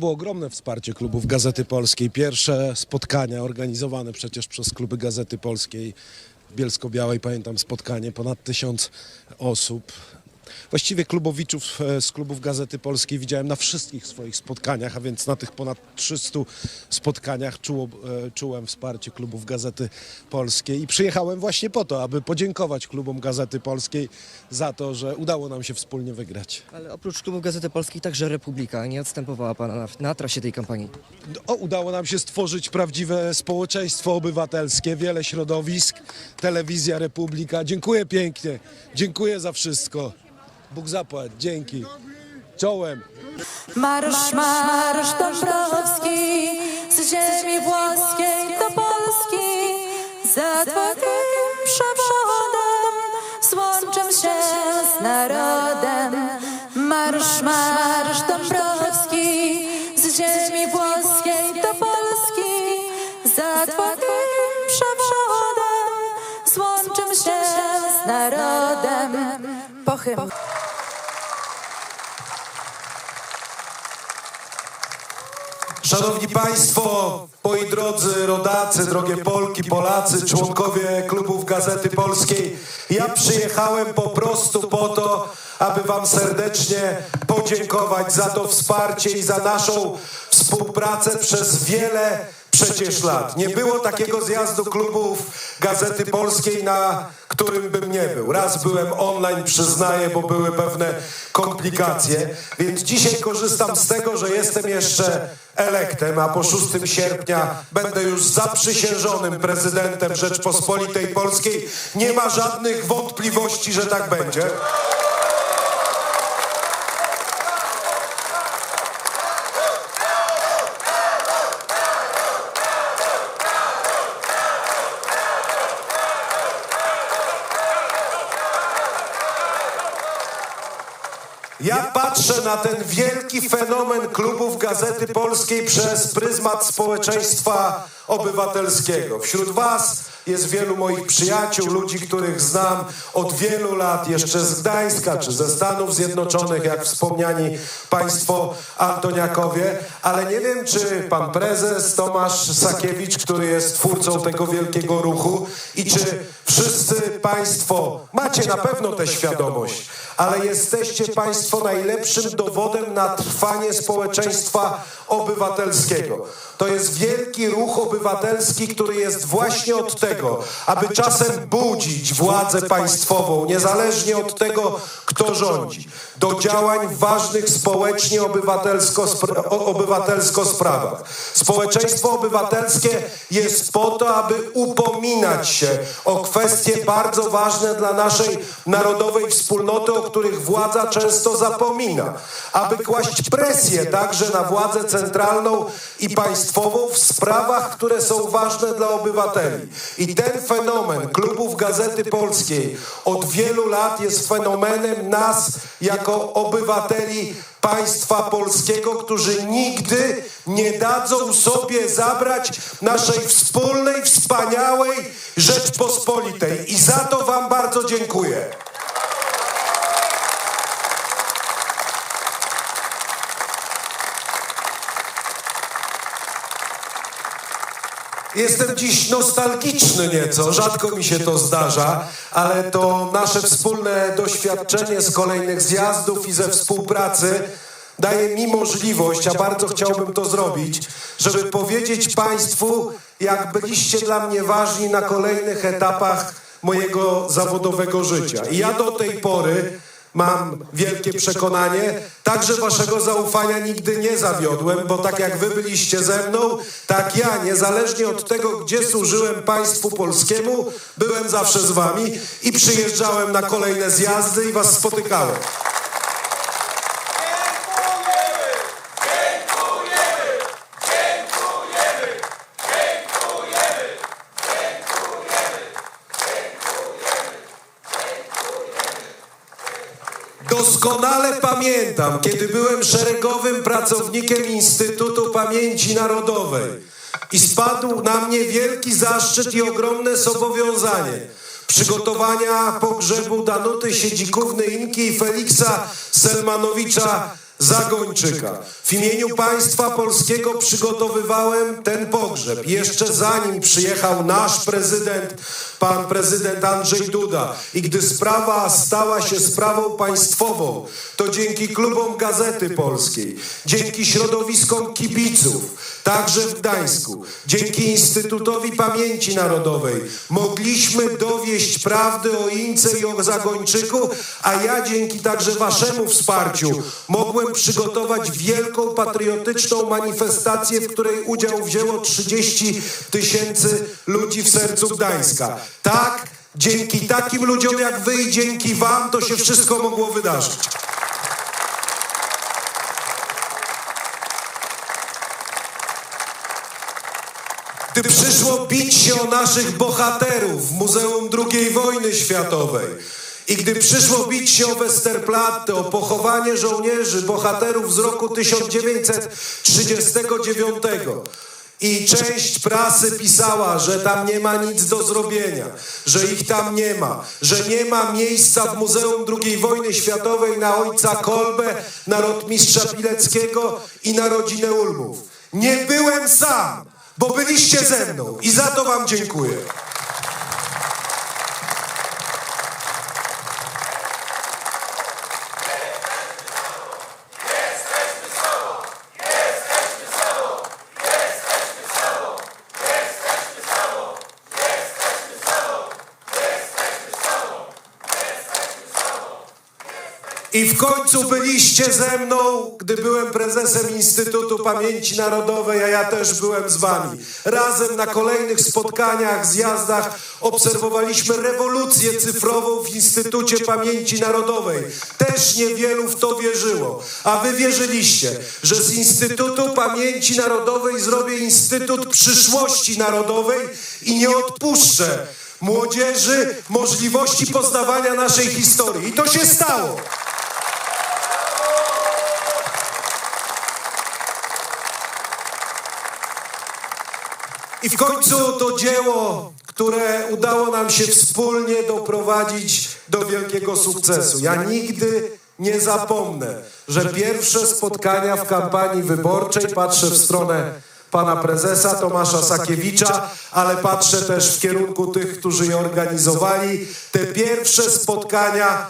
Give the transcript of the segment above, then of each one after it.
było ogromne wsparcie klubów Gazety Polskiej. Pierwsze spotkania organizowane przecież przez kluby Gazety Polskiej w Bielsko-Białej, pamiętam spotkanie, ponad tysiąc osób. Właściwie klubowiczów e, z klubów Gazety Polskiej widziałem na wszystkich swoich spotkaniach, a więc na tych ponad 300 spotkaniach czuło, e, czułem wsparcie klubów Gazety Polskiej i przyjechałem właśnie po to, aby podziękować klubom Gazety Polskiej za to, że udało nam się wspólnie wygrać. Ale oprócz klubu Gazety Polskiej także Republika nie odstępowała Pana na, na trasie tej kampanii. O, udało nam się stworzyć prawdziwe społeczeństwo obywatelskie, wiele środowisk, telewizja Republika. Dziękuję pięknie, dziękuję za wszystko. Bóg zapłać, dzięki. Czołem. Marsz, marsz Dąbrowski z ziemi włoskiej do Polski. Za Twoim przewodem złączę się z narodem. Marsz, marsz Dąbrowski z ziemi włoskiej do Polski. Za Twoim przewodem złączę się z narodem. Pochyl. Szanowni Państwo, moi drodzy rodacy, drogie Polki, Polacy, członkowie klubów Gazety Polskiej, ja przyjechałem po prostu po to, aby Wam serdecznie podziękować za to wsparcie i za naszą współpracę przez wiele przecież lat. Nie było takiego zjazdu klubów Gazety Polskiej, na którym bym nie był. Raz byłem online, przyznaję, bo były pewne komplikacje, więc dzisiaj korzystam z tego, że jestem jeszcze elektem, a po 6 sierpnia będę już zaprzysiężonym prezydentem Rzeczpospolitej Polskiej. Nie ma żadnych wątpliwości, że tak będzie. Ja patrzę na ten wielki fenomen klubów Gazety Polskiej przez pryzmat społeczeństwa obywatelskiego. Wśród Was jest wielu moich przyjaciół, ludzi, których znam od wielu lat, jeszcze z Gdańska czy ze Stanów Zjednoczonych, jak wspomniani Państwo Antoniakowie, ale nie wiem, czy Pan Prezes Tomasz Sakiewicz, który jest twórcą tego wielkiego ruchu i czy wszyscy Państwo macie na pewno tę świadomość, ale jesteście Państwo najlepszym dowodem na trwanie społeczeństwa obywatelskiego. To jest wielki ruch obywatelski, który jest właśnie od tego, aby czasem budzić władzę państwową, niezależnie od tego, kto rządzi, do działań ważnych społecznie obywatelsko, obywatelsko sprawach. Społeczeństwo obywatelskie jest po to, aby upominać się o kwestie bardzo ważne dla naszej narodowej wspólnoty, o których władza często zapomina, aby kłaść presję także na władzę centralną i państwową w sprawach, które są ważne dla obywateli. I ten fenomen klubów Gazety Polskiej od wielu lat jest fenomenem nas jako obywateli państwa polskiego, którzy nigdy nie dadzą sobie zabrać naszej wspólnej, wspaniałej Rzeczpospolitej. I za to Wam bardzo dziękuję. Jestem dziś nostalgiczny nieco, rzadko mi się to zdarza, ale to nasze wspólne doświadczenie z kolejnych zjazdów i ze współpracy daje mi możliwość, a bardzo chciałbym to zrobić, żeby powiedzieć Państwu, jak byliście dla mnie ważni na kolejnych etapach mojego zawodowego życia. I ja do tej pory mam wielkie przekonanie, także waszego zaufania nigdy nie zawiodłem, bo tak jak wy byliście ze mną, tak ja, niezależnie od tego, gdzie służyłem państwu polskiemu, byłem zawsze z wami i przyjeżdżałem na kolejne zjazdy i was spotykałem. Doskonale pamiętam, kiedy byłem szeregowym pracownikiem Instytutu Pamięci Narodowej i spadł na mnie wielki zaszczyt i ogromne zobowiązanie przygotowania pogrzebu Danuty Siedzikówny Inki i Feliksa Selmanowicza Zagończyka. W imieniu państwa polskiego przygotowywałem ten pogrzeb. Jeszcze zanim przyjechał nasz prezydent, pan prezydent Andrzej Duda. I gdy sprawa stała się sprawą państwową, to dzięki klubom Gazety Polskiej, dzięki środowiskom kibiców, także w Gdańsku, dzięki Instytutowi Pamięci Narodowej mogliśmy dowieść prawdy o Ince i o Zagończyku, a ja dzięki także waszemu wsparciu mogłem przygotować wielką patriotyczną manifestację, w której udział wzięło 30 tysięcy ludzi w sercu Gdańska. Tak, dzięki takim ludziom jak wy i dzięki wam to się wszystko mogło wydarzyć. Gdy przyszło bić się o naszych bohaterów w Muzeum II wojny światowej i gdy przyszło bić się o Westerplatte, o pochowanie żołnierzy, bohaterów z roku 1939 i część prasy pisała, że tam nie ma nic do zrobienia, że ich tam nie ma, że nie ma miejsca w Muzeum II wojny światowej na ojca Kolbę, na rotmistrza Pileckiego i na rodzinę Ulmów. Nie byłem sam, bo byliście ze mną i za to wam dziękuję. I w końcu byliście ze mną, gdy byłem prezesem Instytutu Pamięci Narodowej, a ja też byłem z wami. Razem na kolejnych spotkaniach, zjazdach obserwowaliśmy rewolucję cyfrową w Instytucie Pamięci Narodowej. Też niewielu w to wierzyło, a wy wierzyliście, że z Instytutu Pamięci Narodowej zrobię Instytut Przyszłości Narodowej i nie odpuszczę młodzieży możliwości poznawania naszej historii. I to się stało. I w końcu to dzieło, które udało nam się wspólnie doprowadzić do wielkiego sukcesu. Ja nigdy nie zapomnę, że pierwsze spotkania w kampanii wyborczej, patrzę w stronę pana prezesa Tomasza Sakiewicza, ale patrzę też w kierunku tych, którzy je organizowali. Te pierwsze spotkania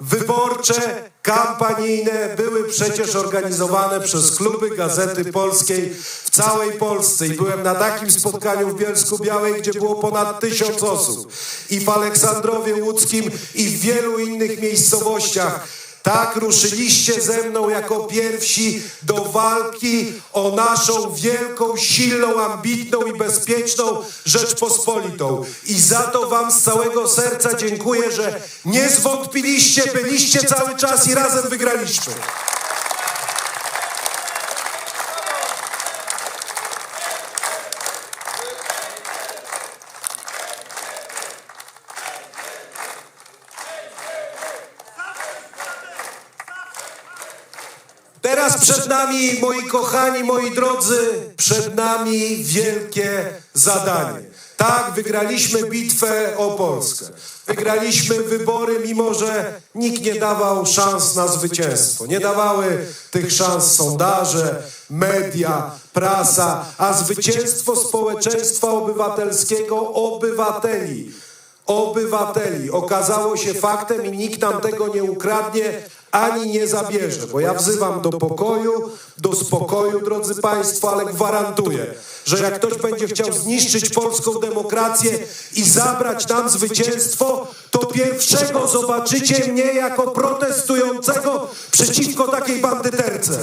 wyborcze, kampanijne były przecież organizowane przez kluby Gazety Polskiej w całej Polsce. I byłem na takim spotkaniu w Bielsku Białej, gdzie było ponad tysiąc osób. I w Aleksandrowie Łódzkim i w wielu innych miejscowościach. Tak ruszyliście ze mną jako pierwsi do walki o naszą wielką, silną, ambitną i bezpieczną Rzeczpospolitą. I za to wam z całego serca dziękuję, że nie zwątpiliście, byliście cały czas i razem wygraliśmy. Teraz przed nami, moi kochani, moi drodzy, przed nami wielkie zadanie. Tak, wygraliśmy bitwę o Polskę. Wygraliśmy wybory, mimo że nikt nie dawał szans na zwycięstwo. Nie dawały tych szans sondaże, media, prasa, a zwycięstwo społeczeństwa obywatelskiego, obywateli, obywateli okazało się faktem i nikt nam tego nie ukradnie ani nie zabierze, bo ja wzywam do pokoju, do spokoju, drodzy Państwo, ale gwarantuję, że jak ktoś będzie chciał zniszczyć polską demokrację i zabrać nam zwycięstwo, to pierwszego zobaczycie mnie jako protestującego przeciwko takiej bandyterce.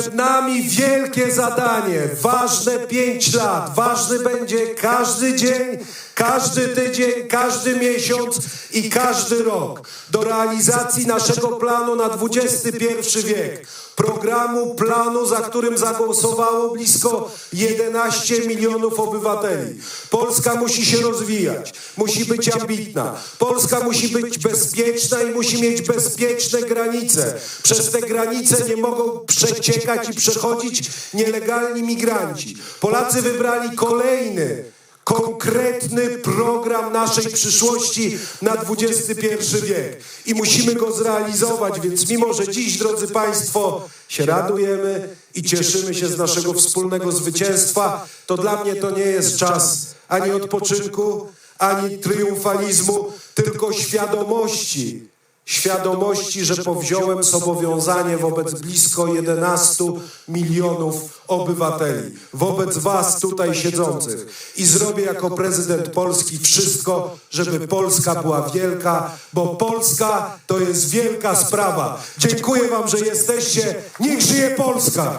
Przed nami wielkie zadanie, ważne pięć lat, ważny będzie każdy dzień, każdy tydzień, każdy miesiąc i każdy rok do realizacji naszego planu na XXI wiek. Programu, planu, za którym zagłosowało blisko 11 milionów obywateli. Polska musi się rozwijać, musi być ambitna. Polska musi być bezpieczna i musi mieć bezpieczne granice. Przez te granice nie mogą przeciekać i przechodzić nielegalni migranci. Polacy wybrali kolejny konkretny program naszej przyszłości na XXI wiek. I musimy go zrealizować, więc mimo, że dziś, drodzy Państwo, się radujemy i cieszymy się z naszego wspólnego zwycięstwa, to dla mnie to nie jest czas ani odpoczynku, ani triumfalizmu, tylko świadomości, świadomości, że powziąłem zobowiązanie wobec blisko 11 milionów obywateli, wobec Was tutaj siedzących i zrobię jako prezydent Polski wszystko, żeby Polska była wielka, bo Polska to jest wielka sprawa. Dziękuję Wam, że jesteście. Niech żyje Polska!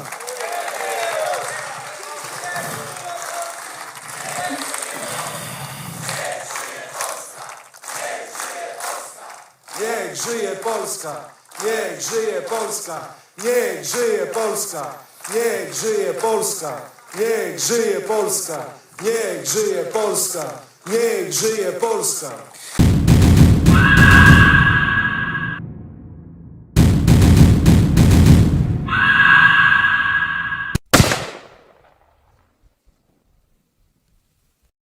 Niech żyje Polska! Niech żyje Polska! Niech żyje Polska! Niech żyje Polska! Niech żyje Polska! Niech żyje Polska! Niech żyje Polska!